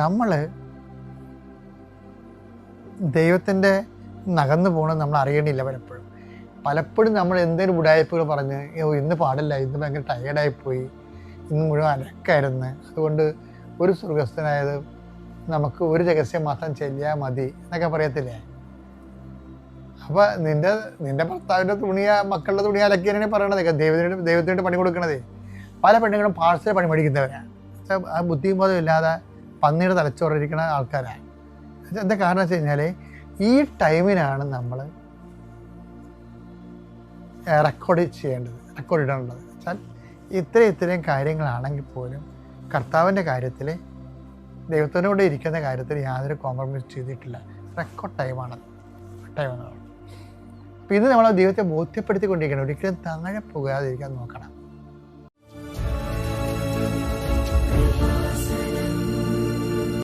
നമ്മൾ ദൈവത്തിന്റെ നകന്നു പോകണം നമ്മൾ അറിയണില്ല പലപ്പോഴും. പലപ്പോഴും നമ്മൾ എന്തെങ്കിലും ഉടായ്പകൾ പറഞ്ഞ് ഓ ഇന്ന് പാടില്ല ഇന്ന് ഭയങ്കര ടയേർഡായിപ്പോയി ഇന്ന് മുഴുവൻ അലക്കായിരുന്നു. അതുകൊണ്ട് ഒരു സ്വർഗസ്ഥനായത് നമുക്ക് ഒരു രഹസ്യം മാത്രം ചെല്ലിയാൽ മതി എന്നൊക്കെ പറയത്തില്ലേ? അപ്പോൾ നിന്റെ നിന്റെ ഭർത്താവിന്റെ തുണിയ മക്കളുടെ തുണി അലക്കിയാണ് പറയണത്. ദൈവത്തിന്റെ ദൈവത്തിന്റെ പണി കൊടുക്കണതേ. പല പെണ്ണുങ്ങളും പാഴ്സൽ പണി മേടിക്കുന്നവരാണ് ആ ബോധവും ഇല്ലാതെ പന്നിയുടെ തലച്ചോറിരിക്കുന്ന ആൾക്കാരാണ്. എന്താ കാരണം വെച്ച് കഴിഞ്ഞാൽ ഈ ടൈമിനാണ് നമ്മൾ റെക്കോർഡ് ചെയ്യേണ്ടത് റെക്കോർഡ് ഇടേണ്ടത് വെച്ചാൽ ഇത്രയും ഇത്രയും കാര്യങ്ങളാണെങ്കിൽ പോലും കർത്താവിന്റെ കാര്യത്തിൽ ദൈവത്തിനോട് ഇരിക്കുന്ന കാര്യത്തിൽ യാതൊരു കോംപ്രമൈസ് ചെയ്തിട്ടില്ല. റെക്കോർഡ് ടൈമാണ് അപ്പോൾ ഇത് നമ്മൾ ദൈവത്തെ ബോധ്യപ്പെടുത്തിക്കൊണ്ടിരിക്കണം ഒരിക്കലും താഴെ പോകാതിരിക്കാൻ നോക്കണം.